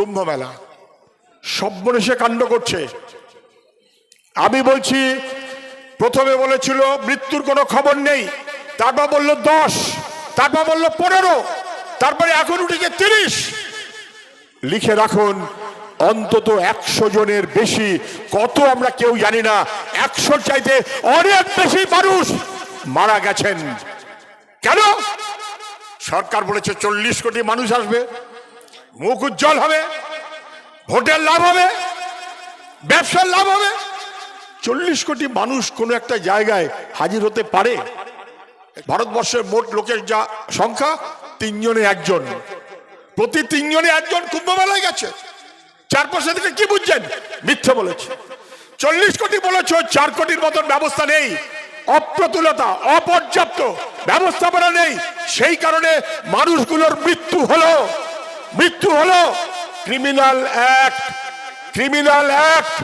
কুম্ভ মেলা সব্যনেশে কাণ্ড করছে। আমি বলছি, প্রথমে বলেছিল, মৃত্যুর কোনো খবর নেই। তারপর বলল, দশ। তারপর বলল, পনেরো। তারপরে এখন উঠেছে তিরিশ। লিখে রাখুন, অন্তত একশো জনের বেশি, কত আমরা কেউ জানি না। একশোর চাইতে অনেক বেশি মানুষ মারা গেছেন। কেন? সরকার বলেছে, চল্লিশ কোটি মানুষ আসবে। মুখ উজ্জ্বল হবে, ভোটের লাভ হবে, ব্যবসার লাভ হবে। চল্লিশ কোটি মানুষ কোনো একটা জায়গায় হাজির হতে পারে। ভারতবর্ষের মোট লোকের যা সংখ্যা, তিনজনে একজন। প্রতি তিনজনে একজন কুম্ভ মেলায় গেছে। চার পাশে থেকে কি বুঝছেন? মিথ্যে বলেছে। চল্লিশ কোটি বলেছ, চার কোটির মতন ব্যবস্থা নেই। অপ্রতুলতা, অপর্যাপ্ত ব্যবস্থাপনা নেই। সেই কারণে মানুষগুলোর মৃত্যু হলো। মৃত্যু হলো criminal act criminal act.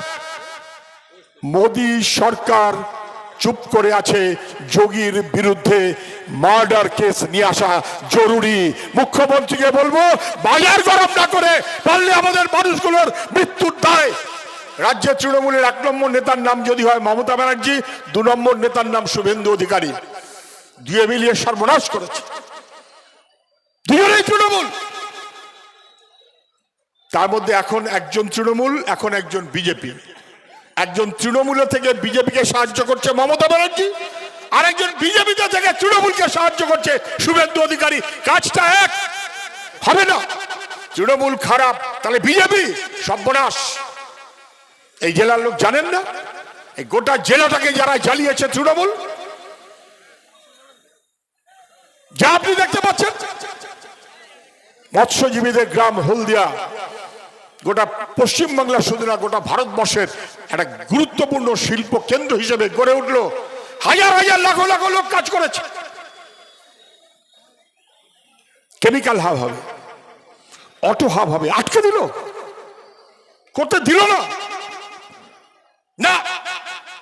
Modi সরকার চুপ করে আছে যোগীর বিরুদ্ধে মার্ডার কেস নিয়ে আসা জরুরি। মুখ্যমন্ত্রীকে বলব, বাজার গরম না করে পারলে আমাদের মানুষগুলোর মৃত্যুর দায়। রাজ্যের তৃণমূলের এক নম্বর নেতার নাম যদি হয় মমতা ব্যানার্জি, দু নম্বর নেতার নাম শুভেন্দু অধিকারী। দুয়ে মিলিয়ে সর্বনাশ করেছে। দুজনেই তৃণমূল। তার মধ্যে এখন একজন তৃণমূল, এখন একজন বিজেপি। একজন তৃণমূল থেকে বিজেপিকে সাহায্য করছে মমতা ব্যানার্জি, আরেকজন বিজেপিতে থেকে তৃণমূলকে সাহায্য করছে শুভেন্দু অধিকারী। কাজটা এক, হবে না। তৃণমূল খারাপ, তাহলে বিজেপি, সর্বনাশ। এই জেলার লোক জানেন না? এই গোটা জেলাটাকে যারা জ্বালিয়েছে তৃণমূল, যা আপনি দেখতে পাচ্ছেন। মৎস্যজীবীদের গ্রাম হলদিয়া গোটা পশ্চিমবাংলা শুধু না গোটা ভারতবর্ষের একটা গুরুত্বপূর্ণ শিল্প কেন্দ্র হিসেবে গড়ে উঠল। হাজার হাজার লাখো লাখো লোক কাজ করেছে। কেমিক্যাল হাব হবে অটো হাব হবে, আটকে দিল। করতে দিল না। না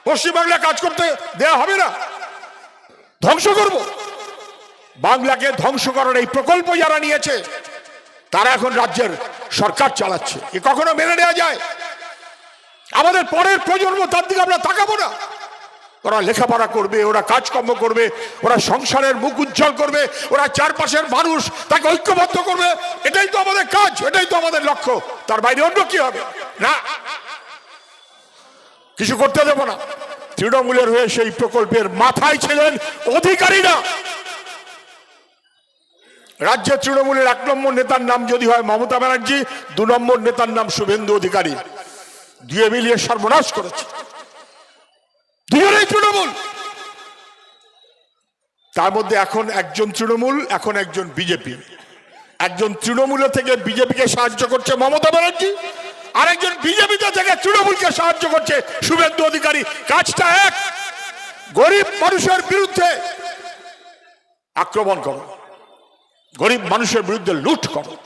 পশ্চিমবাংলা কাজ করতে দেয়া হবে না। ধ্বংস করব। বাংলাকে ধ্বংস করার এই প্রকল্প যারা নিয়েছে, তারা এখন রাজ্যের সরকার চালাচ্ছে। এ কখনো মেনে নেওয়া যায়? আমাদের পরের প্রজন্ম তার দিকে আমরা তাকাবো না। ওরা লেখাপড়া করবে, ওরা কাজকর্ম করবে, ওরা সংসারের মুখ উজ্জ্বল করবে, ওরা চারপাশের মানুষ তাকে ঐক্যবদ্ধ করবে। এটাই তো আমাদের কাজ, এটাই তো আমাদের লক্ষ্য। তার বাইরে অন্য কি হবে? না। কিছু করতে দেব না। তৃণমূলের হয়ে সেই প্রকল্পের মাথায় ছিলেন অধিকারী না রাজ্যের তৃণমূলের এক নম্বর নেতার নাম যদি হয় মমতা ব্যানার্জি, দু নম্বর নেতার নাম শুভেন্দু অধিকারী। দুয়ে মিলিয়ে সর্বনাশ করেছে। তৃণমূল। তার মধ্যে এখন একজন তৃণমূল, এখন একজন বিজেপি। একজন তৃণমূলের থেকে বিজেপিকে সাহায্য করছে মমতা ব্যানার্জি, আরেকজন বিজেপিতে থেকে তৃণমূলকে সাহায্য করছে শুভেন্দু অধিকারী। কাজটা এক, গরিব মানুষের বিরুদ্ধে আক্রমণ করো। গরিব মানুষের বিরুদ্ধে লুট করো।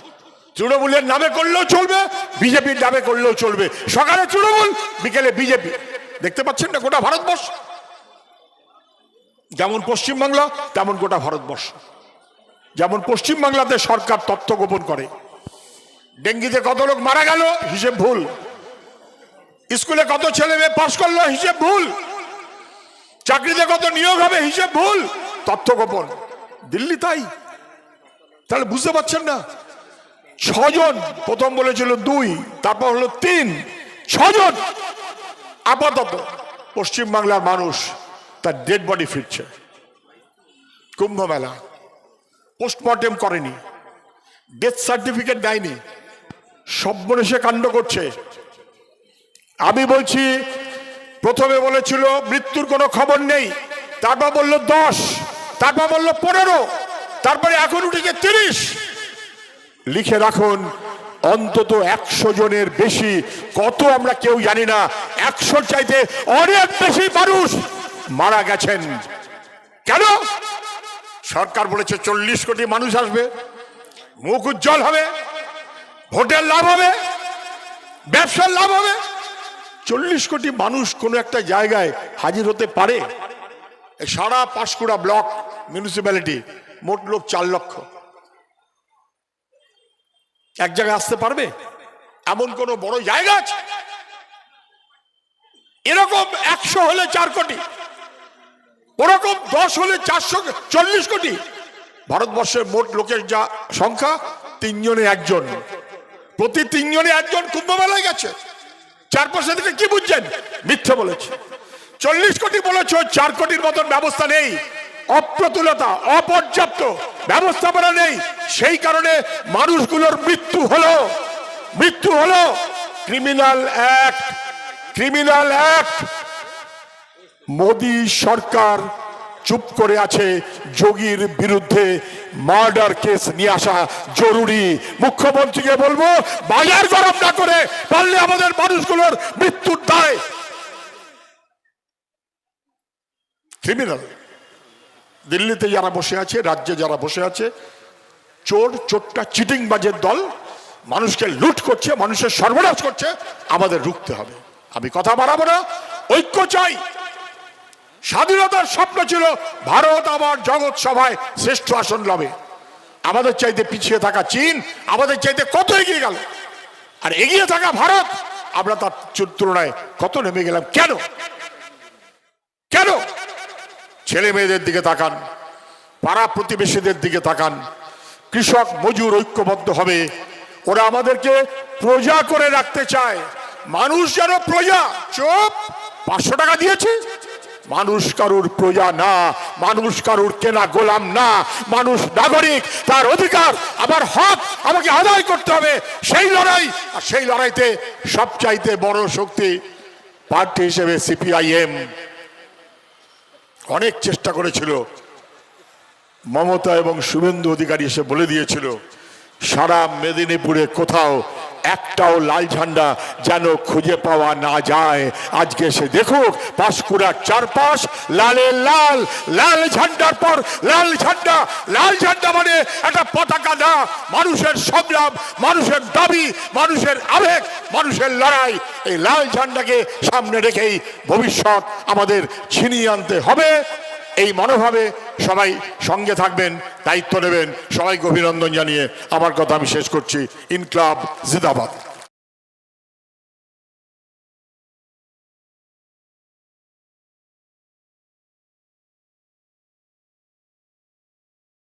তৃণমূলের নামে করলেও চলবে, বিজেপির নামে করলেও চলবে। সকালে তৃণমূল, বিকেলে বিজেপি। দেখতে পাচ্ছেন না গোটা ভারতবর্ষ? যেমন পশ্চিমবাংলা, তেমন গোটা ভারতবর্ষ। যেমন পশ্চিমবাংলাতে সরকার তথ্য গোপন করে। ডেঙ্গিতে কত লোক মারা গেল, হিসেব ভুল। স্কুলে কত ছেলে মেয়ে পাশ করল, হিসেব ভুল। চাকরিতে কত নিয়োগ হবে, হিসেব ভুল। তথ্য গোপন। দিল্লি তাই। তাহলে বুঝতে পারছেন না? ছজন, প্রথম বলেছিল দুই, তারপর হলো তিন। ছজন আপাতত পশ্চিমবাংলার মানুষ তার ডেড বডি ফিরছে। কুম্ভ মেলা পোস্টমর্টেম করেনি। ডেথ সার্টিফিকেট দেয়নি। সব্যনেশে কাণ্ড করছে। আমি বলছি, প্রথমে বলেছিল, মৃত্যুর কোনো খবর নেই। তারপর বলল দশ, তারপর বলল পনেরো। তারপরে এখন উঠেছে তিরিশ। লিখে রাখুন, অন্তত একশো জনের বেশি, কত আমরা কেউ জানি না, একশোর চাইতে অনেক বেশি মানুষ মারা গেছেন। কেন? সরকার বলেছে চল্লিশ কোটি মানুষ আসবে, মুখ উজ্জ্বল হবে, ভোটের লাভ হবে, ব্যবসার লাভ হবে। চল্লিশ কোটি মানুষ কোনো একটা জায়গায় হাজির হতে পারে? সারা পাঁশকুড়া ব্লক মিউনিসিপ্যালিটি মোট লোক চার লক্ষ। এক জায়গায় আসতে পারবে? এমন কোন বড় জায়গা আছে? এরকম একশো হলে চার কোটি, ওরকম দশ হলে চারশো চল্লিশ কোটি। ভারতবর্ষের মোট লোকের যা সংখ্যা, তিনজনে একজন। প্রতি তিনজনে একজন কুম্ভ মেলায় গেছে। চার পাশে থেকে কি বুঝছেন? মিথ্যে বলেছে। চল্লিশ কোটি বলেছ, চার কোটির মতন ব্যবস্থা নেই। অপ্রতুলতা, অপর্যাপ্ত ব্যবস্থাপনা নেই। সেই কারণে মানুষগুলোর মৃত্যু হলো। মৃত্যু হলো। Criminal act criminal act Modi সরকার চুপ করে আছে যোগীর বিরুদ্ধে। মার্ডার কেস নিয়ে আসা জরুরি। মুখ্যমন্ত্রীকে বলব, বাজার গরম না করে পারলে আমাদের মানুষগুলোর মৃত্যুর দায়। ক্রিমিনাল দিল্লিতে যারা বসে আছে, রাজ্যে যারা বসে আছে, চোর, চোরটা চিটিং বাজের দল, মানুষকে লুট করছে, মানুষের সর্বনাশ করছে, আমাদের রুখতে হবে। আমি কথা বাড়াবো না, ঐক্য চাই। স্বাধীনতার স্বপ্ন ছিল ভারত আবার জগৎ সভায় শ্রেষ্ঠ আসন লবে আমাদের চাইতে পিছিয়ে থাকা চীন, আমাদের চাইতে কত এগিয়ে গেল? আর এগিয়ে থাকা ভারত, আমরা তার তুলনায় কত নেমে গেলাম? কেন? কেন? ছেলে মেয়েদের দিকে তাকান, পাড়া প্রতিবেশীদের দিকে তাকান। কৃষক মজুর ঐক্যবদ্ধ হবে। ওরা আমাদেরকে প্রজা করে রাখতে চায়। মানুষ যেন প্রজা, চুপ, পাঁচশো টাকা দিয়েছে। মানুষ কারুর প্রজা না, মানুষ কারুর কেনা গোলাম না। মানুষ নাগরিক, তার অধিকার, আমার হক আমাকে আদায় করতে হবে। সেই লড়াই, আর সেই লড়াইতে সবচাইতে বড় শক্তি পার্টি হিসেবে সিপিআইএম। অনেক চেষ্টা করেছিল। মমতা এবং শুভেন্দু অধিকারী এসে বলে দিয়েছিল সারা মেদিনীপুরে কোথাও একটাও লাল ঝান্ডা যেন খুঁজে পাওয়া না যায়। আজকে সে দেখুক পাঁশকুড়ার চারপাশ লালে লাল লাল ঝান্ডার পর লাল ঝান্ডা লাল ঝান্ডা মানে একটা পতাকা না, মানুষের সংগ্রাম, মানুষের দাবি, মানুষের আবেগ, মানুষের লড়াই। এই লাল ঝান্ডাকে সামনে রেখেই ভবিষ্যৎ আমাদের ছিনিয়ে আনতে হবে। এই মনোভাবে সবাই সঙ্গে থাকবেন, দায়িত্ব নেবেন। সবাইকে অভিনন্দন জানিয়ে আমার কথা আমি শেষ করছি। ইনক্লাব জিন্দাবাদ